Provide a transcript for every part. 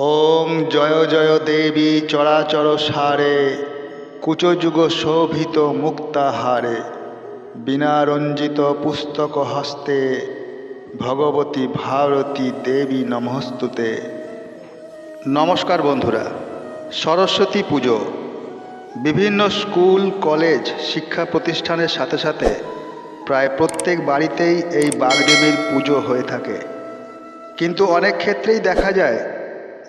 ওম জয় জয় দেবী চরাচর সারে কুচযুগ শোভিত মুক্তাহারে বিনারঞ্জিত পুস্তক হস্তে, ভগবতী ভারতী দেবী নমস্তুতে। নমস্কার বন্ধুরা, সরস্বতী পুজো। বিভিন্ন স্কুল, কলেজ, শিক্ষা প্রতিষ্ঠানের সাথে সাথে প্রায় প্রত্যেক বাড়িতেই এই বাগদেবীর পুজো হয়ে থাকে। কিন্তু অনেক ক্ষেত্রেই দেখা যায়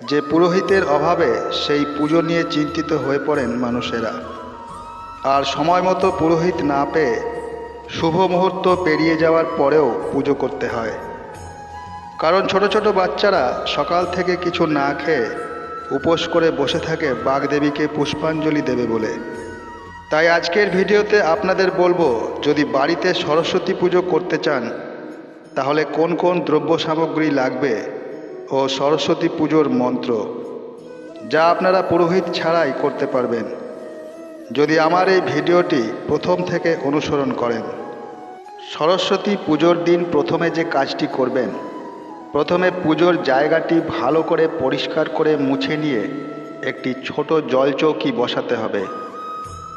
যে পুরোহিতের অভাবে সেই পুজো নিয়ে চিন্তিত হয়ে পড়েন মানুষেরা। আর সময় মতো পুরোহিত না পেয়ে শুভ মুহূর্ত পেরিয়ে যাওয়ার পরেও পুজো করতে হয়। কারণ ছোট ছোট বাচ্চারা সকাল থেকে কিছু না খেয়ে উপোস করে বসে থাকে বাগদেবীকে পুষ্পাঞ্জলি দেবে বলে। তাই আজকের ভিডিওতে আপনাদের বলব, যদি বাড়িতে সরস্বতী পুজো করতে চান, তাহলে কোন কোন দ্রব্য সামগ্রী লাগবে ও সরস্বতী পুজোর মন্ত্র, যা আপনারা পুরোহিত ছাড়াই করতে পারবেন। যদি আমার এই ভিডিওটি প্রথম থেকে অনুসরণ করেন, সরস্বতী পুজোর দিন প্রথমে যে কাজটি করবেন, প্রথমে পুজোর জায়গাটি ভালো করে পরিষ্কার করে মুছে নিয়ে একটি ছোট জলচৌকি বসাতে হবে।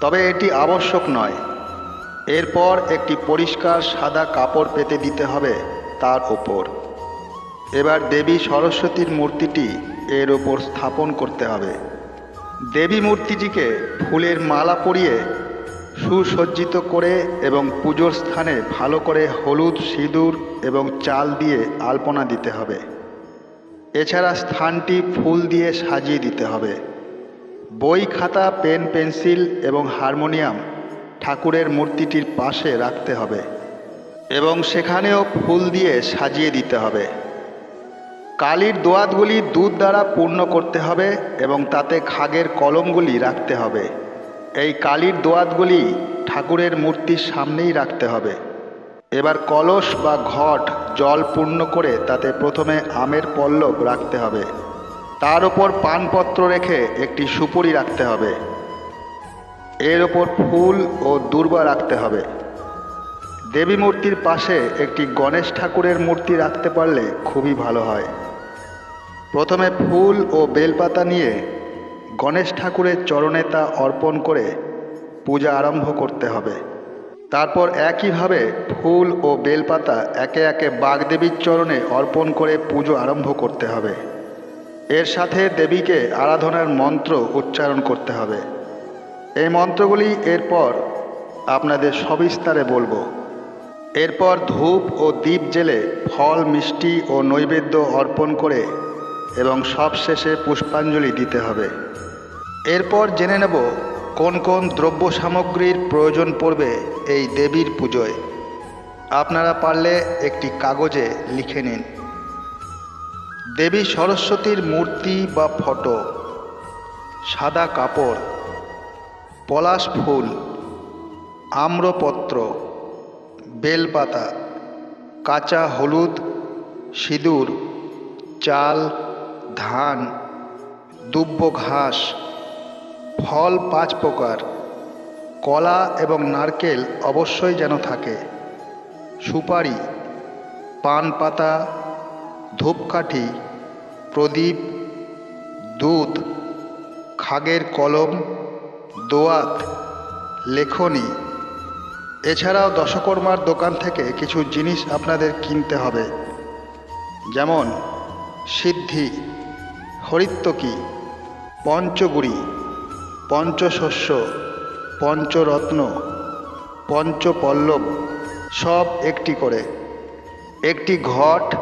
তবে এটি আবশ্যক নয়। এরপর একটি পরিষ্কার সাদা কাপড় পেতে দিতে হবে তার ওপর। এবার দেবী সরস্বতীর মূর্তিটি এর ওপর স্থাপন করতে হবে। দেবী মূর্তিটিকে ফুলের মালা পরিয়ে সুসজ্জিত করে এবং পুজোর স্থানে ভালো করে হলুদ, সিঁদুর এবং চাল দিয়ে আলপনা দিতে হবে। এছাড়া স্থানটি ফুল দিয়ে সাজিয়ে দিতে হবে। বই, খাতা, পেন, পেন্সিল এবং হারমোনিয়াম ঠাকুরের মূর্তিটির পাশে রাখতে হবে এবং সেখানেও ফুল দিয়ে সাজিয়ে দিতে হবে। কালির দোয়াতগুলি দুধ দ্বারা পূর্ণ করতে হবে এবং তাতে খাগের কলমগুলি রাখতে হবে। এই কালির দোয়াতগুলি ঠাকুরের মূর্তির সামনেই রাখতে হবে। এবার কলস বা ঘট, জল পূর্ণ করে তাতে প্রথমে আমের পল্লব রাখতে হবে। তার ওপর পানপত্র রেখে একটি সুপুরি রাখতে হবে। এর ওপর ফুল ও দূর্বা রাখতে হবে। দেবী মূর্তির পাশে একটি গণেশ ঠাকুরের মূর্তি রাখতে পারলে খুবই ভালো হয়। প্রথমে ফুল ও বেলপাতা নিয়ে গণেশ ঠাকুরের চরণে তা অর্পণ করে পূজা আরম্ভ করতে হবে। তারপর একইভাবে ফুল ও বেলপাতা একে একে বাগদেবীর চরণে অর্পণ করে পুজো আরম্ভ করতে হবে। এর সাথে দেবীকে আরাধনার মন্ত্র উচ্চারণ করতে হবে। এই মন্ত্রগুলি এরপর আপনাদের সবিস্তারে বলব। এরপর ধূপ ও দ্বীপ জেলে ফল, মিষ্টি ও নৈবেদ্য অর্পণ করে এবং সবশেষে পুষ্পাঞ্জলি দিতে হবে। এরপর জেনে নেব কোন কোন দ্রব্য সামগ্রীর প্রয়োজন পড়বে এই দেবীর পুজোয়। আপনারা পারলে একটি কাগজে লিখে নিন। দেবী সরস্বতীর মূর্তি বা ফটো, সাদা কাপড়, পলাশ ফুল, আম্রপত্র, বেলপাতা, কাঁচা হলুদ, সিঁদুর, চাল ধান দুব্য ঘাস, ফল পাঁচ প্রকার, কলা এবং নারকেল অবশ্যই যেন থাকে। সুপারি, পান পাতা, ধূপকাঠি, প্রদীপ, দুধ, খাগের কলম, দোয়াত, লেখনী। এছাড়াও দশকর্মার দোকান থেকে কিছু জিনিস আপনাদের কিনতে হবে। যেমন সিদ্ধি হরিত্তকি পঞ্চগুড়ি, পঞ্চশস্য, পঞ্চরত্ন, পঞ্চপল্লব, সব একটি করে। একটি ঘট,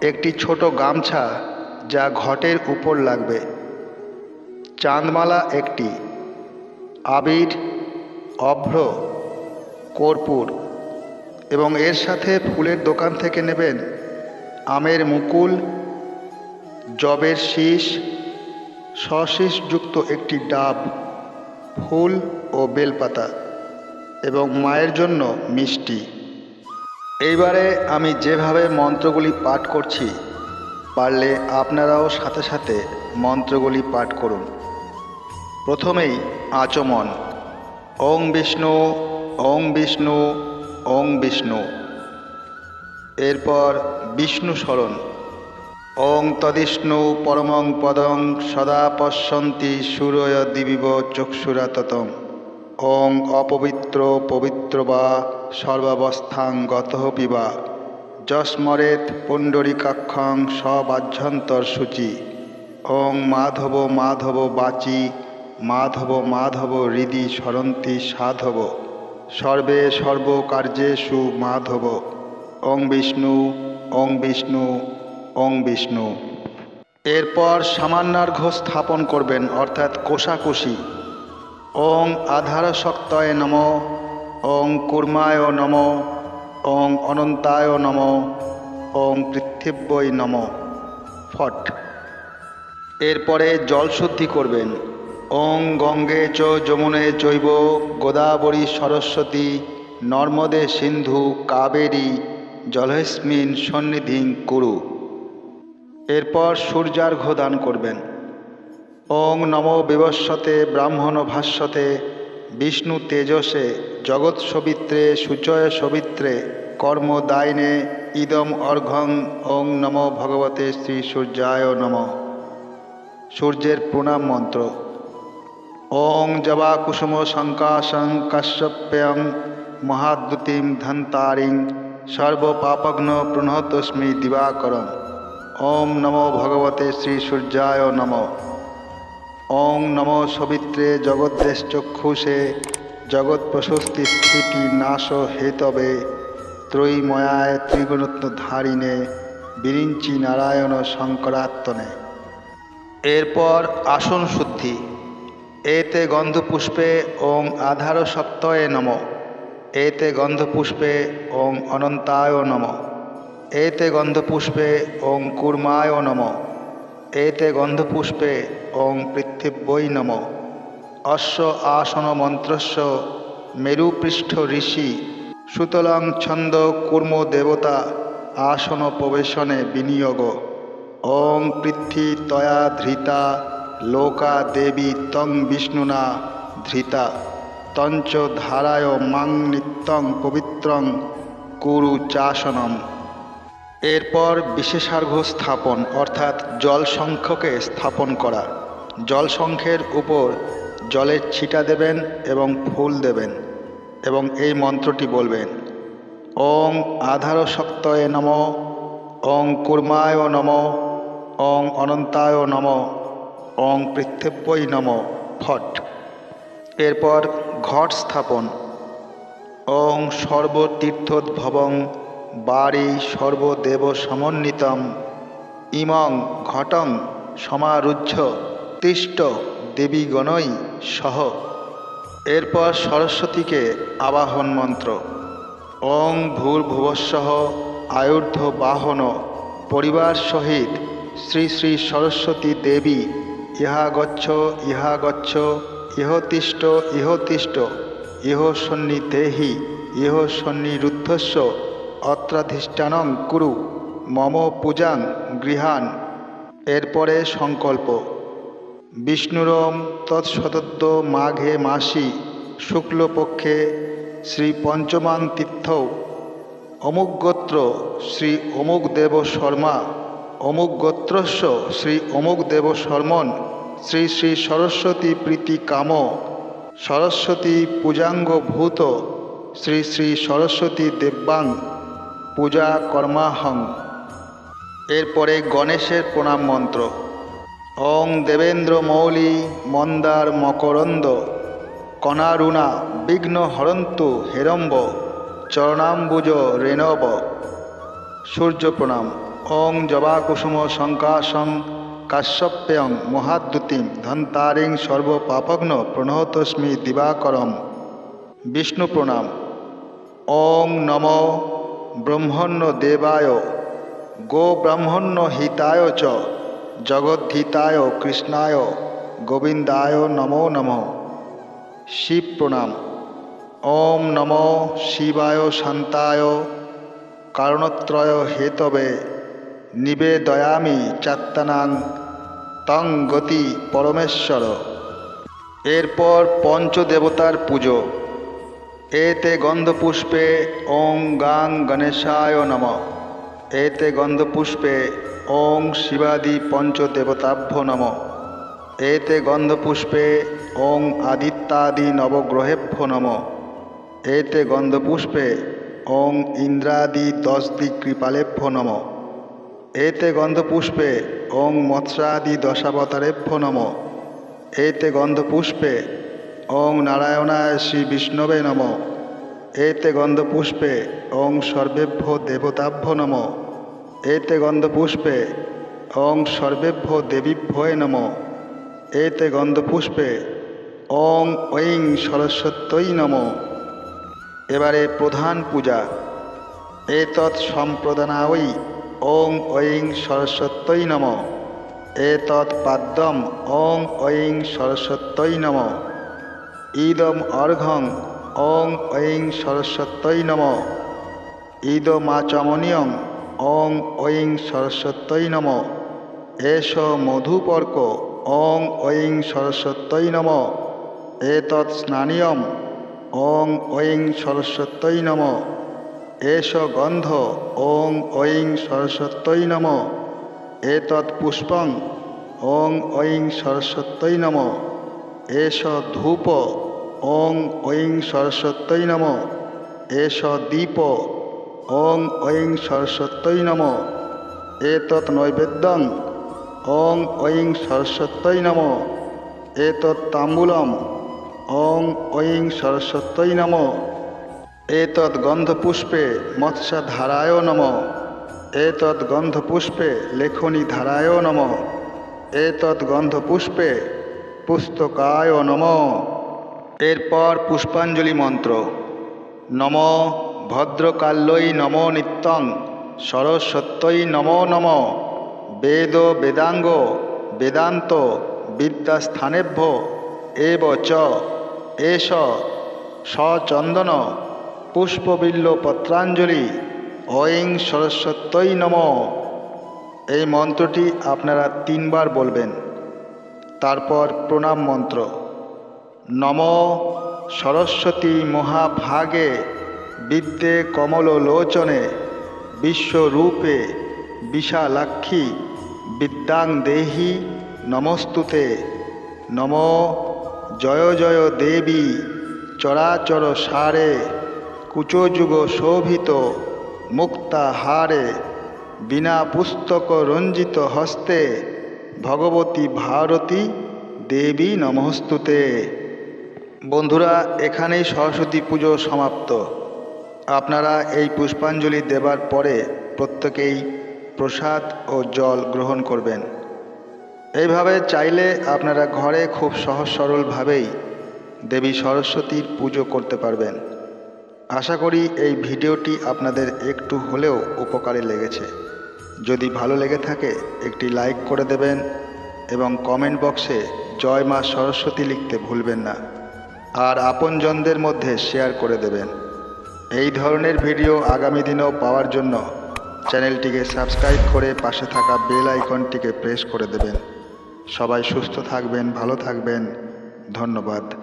একটি ছোট গামছা যা ঘটের উপর লাগবে। চাঁদমালা একটি, আবির, অভ্র, কর্পূর এবং এর সাথে ফুলের দোকান থেকে নেবেন আমের মুকুল জবের শীষ, সশীষযুক্ত একটি ডাব, ফুল ও বেলপাতা এবং মায়ের জন্য মিষ্টি। এইবারে আমি যেভাবে মন্ত্রগুলি পাঠ করছি, পারলে আপনারাও সাথে সাথে মন্ত্রগুলি পাঠ করুন। প্রথমেই আচমন। ওং বিষ্ণু ওং বিষ্ণু ওং বিষ্ণু। এরপর বিষ্ণু স্মরণ। ওং তদিষ্ণু পরমং পদং সদা পশ্যন্তি সূরয় দিবিব চক্ষুরাততম। ওং অপবিত্র পবিত্র বা সর্বাবস্থাং গত পিবা। যস্মরেত পুণ্ডরিকাক্ষং সবাভ্যন্তর সূচি। ওং মাধব মাধব বাচি, মাধব মাধব হৃদি সরন্তি সাধব। সর্বে সর্বকার্যেষু মাধব। ওং বিষ্ণু ওং বিষ্ণু ওং বিষ্ণু। এরপর সামান্যার্ঘ স্থাপন করবেন, অর্থাৎ কোষাকুষি। ওং আধার শক্তয় নম, ওং কুর্মায় নম, ওং অনন্তায় নম, ওং পৃথিব্যই নম। ফট। এরপরে জল শুদ্ধি করবেন। ওং গঙ্গে চ যমুনে চৈব, গোদাবরী সরস্বতী, নর্মদে সিন্ধু, কাবেরী জলস্মিন সন্নিধিং কুরু। এরপর সূর্যার্ঘ্য দান করবেন। ওং নম বিবস্বতে ব্রাহ্মণ ভাষ্যতে, বিষ্ণু তেজসে, জগৎ সবিত্রে, সূচয় সবিত্রে, কর্ম দায়নে, ইদম অর্ঘং ওং নম ভগবতে শ্রী সূর্যায় নম। সূর্যের প্রণাম মন্ত্র। ওং জবা কুসুম শঙ্কাশং কাশ্যপ্যং মহাদ্যুতিম ধন্তারিং সর্বপাপগ্ন প্রণতস্মি দিবাকরম। ওম নমো ভগবতে শ্রী সূর্যায় নম। ওং নম সবিত্রে জগদ্দেশ চক্ষুষে জগৎ প্রশস্তি স্থিতি নাশ হেতবে ত্রয়ীময়ায় ত্রিগুণত্ব ধারিণে বিরিঞ্চি নারায়ণ শঙ্করাত্মনে। এরপর আসন শুদ্ধি। এতে গন্ধপুষ্পে ওং আধার সত্তয়ে নম। এতে গন্ধপুষ্পে ওং অনন্তায় নম। এতে গন্ধপুষ্পে ওং কুর্মায় নম। এতে গন্ধপুষ্পে ওং পৃথিব্যই নম। অশ্ব আসন মন্ত্রস্য মেরুপৃষ্ঠ ঋষি সুতলং ছন্দ কুর্ম দেবতা আসন প্রবেশনে বিনিয়োগ। ওং পৃথ্বী তয়া ধৃতা লোকা দেবী তং বিষ্ণুনা ধৃতা তঞ্চ ধারায় মাং নিত্যং পবিত্রং কুরু চাসনম। এরপর বিশেষার্ঘ স্থাপন, অর্থাৎ জল সংখ্যকে স্থাপন করা। জল সংখ্যের উপর জলের ছিটা দেবেন এবং ফুল দেবেন এবং এই মন্ত্রটি বলবেন, ওং আধার শক্তয়ে নম, ওং কুর্মায় নম, ওং অনন্তায় নম, ওং পৃথিব্যই নম, ফট। এরপর ঘট স্থাপন। ওং সর্বতীর্থোদ্ভবং বাড়ি সর্বদেব সমন্বিতম, ইমং ঘটং সমারুহ্য তিষ্ট দেবীগণই সহ। এরপর সরস্বতীকে আবাহন মন্ত্র। ওং ভূর্ভুবস্বহ আয়ুর্ধ বাহন পরিবার সহিত শ্রী শ্রী সরস্বতী দেবী, ইহা গচ্ছ ইহা গচ্ছ, ইহ তিষ্ঠ ইহ সন্নিদেহি ইহ সন্নিরুদ্ধস্য অত্রাধিষ্ঠানং কুরু, মম পূজাং গৃহান। এরপরে সংকল্প। বিষ্ণুরম তৎসদত্ত মাঘে মাসি শুক্লপক্ষে শ্রী পঞ্চমাং তীর্থ। অমুক গোত্র শ্রী অমুক দেব শর্মা, অমুক গোত্রস্য শ্রী অমুক দেব শর্মন, শ্রী শ্রী সরস্বতী প্রীতি কাম, সরস্বতী পূজাঙ্গ ভূত শ্রী শ্রী সরস্বতী দেব্যাং। পূজা কর্মাহং। এরপরে গণেশের প্রণাম মন্ত্র। ওং দেবেন্দ্র মৌলি মন্দার মকরন্দ। কণারুণা বিঘ্ন হরন্তু হেরম্ব। চরণাম্বুজ রেণব। সূর্য প্রণাম। ওং জবাকুসুম শঙ্কাশং কাশ্যপ্যং মহাদ্যুতিম ধন্তারিং সর্বপাপগ্ন প্রণতস্মি দিবাকরম। বিষ্ণু প্রণাম। ওং নম ব্রহ্মণ্য দেবায়, গো ব্রাহ্মণ্য হিতায় চ, জগদ্ধিতায় কৃষ্ণায়, গোবিন্দায় নমো নমঃ। শিব প্রণাম। ওম নম শিবায় শান্তায়। কারণত্রয় হেতবে নিবেদয়ামি চাত্তানাং তং গতি পরমেশ্বর। এরপর পঞ্চদেবতার পুজো। এতে গন্ধপুষ্পে ওং গাং গণেশায় নম। এতে গন্ধপুষ্পে ওং শিবাদি পঞ্চদেবতাভ্য নম। এতে গন্ধপুষ্পে ওং আদিত্যাদি নবগ্রহেভ্য নম। এতে গন্ধপুষ্পে ওং ইন্দ্রাদি দশদি কৃপালেভ্য নম। এতে গন্ধপুষ্পে ওং মৎস্যাদি দশাবতারেভ্য নম। এতে গন্ধপুষ্পে ওং নারায়ণায় শ্রী বিষ্ণবে নম। এতে গন্ধপুষ্পে ওং সর্বেভ্য দেবতাভ্য নম। এতে গন্ধপুষ্পে ওং সর্বেভ্য দেবীভ্যয় নম। এতে গন্ধপুষ্পে ওং ঐং সরস্বত্যই নম। এবারে প্রধান পূজা। এতৎ সম্প্রদানায়ই ওং ঐং সরস্বত্যই নম। এতৎ পাদ্যম ওং ঐং সরস্বত্যই নম। ইদম অর্ঘং ওং ঐং সরস্বত্যই নম। ইদমাচমনীয়ং ওং ঐং সরস্বত্যই নম। এষ মধুপর্ক ওং ঐং সরস্বত্যই নম। এতৎ স্নানীয়ম ওং ঐং সরস্বত্যই নম। এষ গন্ধ ওং ঐং সরস্বত্যই নম। এতৎ পুষ্পং ওং ঐং সরস্বত্যই নম। এষ ধূপ ওং ঐং সরস্বত্যই নম। এষ দীপ ওং ঐং সরস্বত্যই নম। এতৎ নৈবেদ্যং ওং ঐং সরস্বত্যই নম। এতৎ তাম্বূলম ওং ঐং সরস্বত্যই নম। এতৎ গন্ধপুষ্পে মৎস্যধারায় নম। এতৎ গন্ধপুষ্পে লেখনী ধারায় নম। এতৎ গন্ধপুষ্পে পুস্তকায় নম। এরপর পুষ্পাঞ্জলি মন্ত্র। নম ভদ্রকাল্যই নম নিত্যং সরস্বত্যই নম নম। বেদ বেদাঙ্গ বেদান্ত বিদ্যাস্থানেভ্য এব চ এষ সচন্দন পুষ্পবিল্ল পত্রাঞ্জলি ঐং সরস্বত্যই নম। এই মন্ত্রটি আপনারা তিনবার বলবেন। তারপর প্রণাম মন্ত্র। নম সরস্বতী মহাভাগে বিদ্যে কমললোচনে বিশ্বরূপে বিশালাক্ষী বিদ্যাং দেহি নমস্তুতে। নম জয় জয় দেবী চরাচর সারে কুচযুগ শোভিত মুক্তাহারে বিনা পুস্তক রঞ্জিত হস্তে ভগবতী ভারতী দেবী নমস্তুতে। বন্ধুরা, এখানেই সরস্বতী পুজো সমাপ্ত। আপনারা এই পুষ্পাঞ্জলি দেবার পরে প্রত্যেকেই প্রসাদ ও জল গ্রহণ করবেন। এইভাবে চাইলে আপনারা ঘরে খুব সহজ সরলভাবেই দেবী সরস্বতীর পুজো করতে পারবেন। আশা করি এই ভিডিওটি আপনাদের একটু হলেও উপকারে লেগেছে। যদি ভালো লেগে থাকে, একটি লাইক করে দেবেন এবং কমেন্ট বক্সে জয় মা সরস্বতী লিখতে ভুলবেন না। আর আপনজনদের মধ্যে শেয়ার করে দেবেন। এই ধরনের ভিডিও আগামী দিনেও পাওয়ার জন্য চ্যানেলটিকে সাবস্ক্রাইব করে পাশে থাকা বেল আইকনটিকে প্রেস করে দেবেন। সবাই সুস্থ থাকবেন, ভালো থাকবেন। ধন্যবাদ।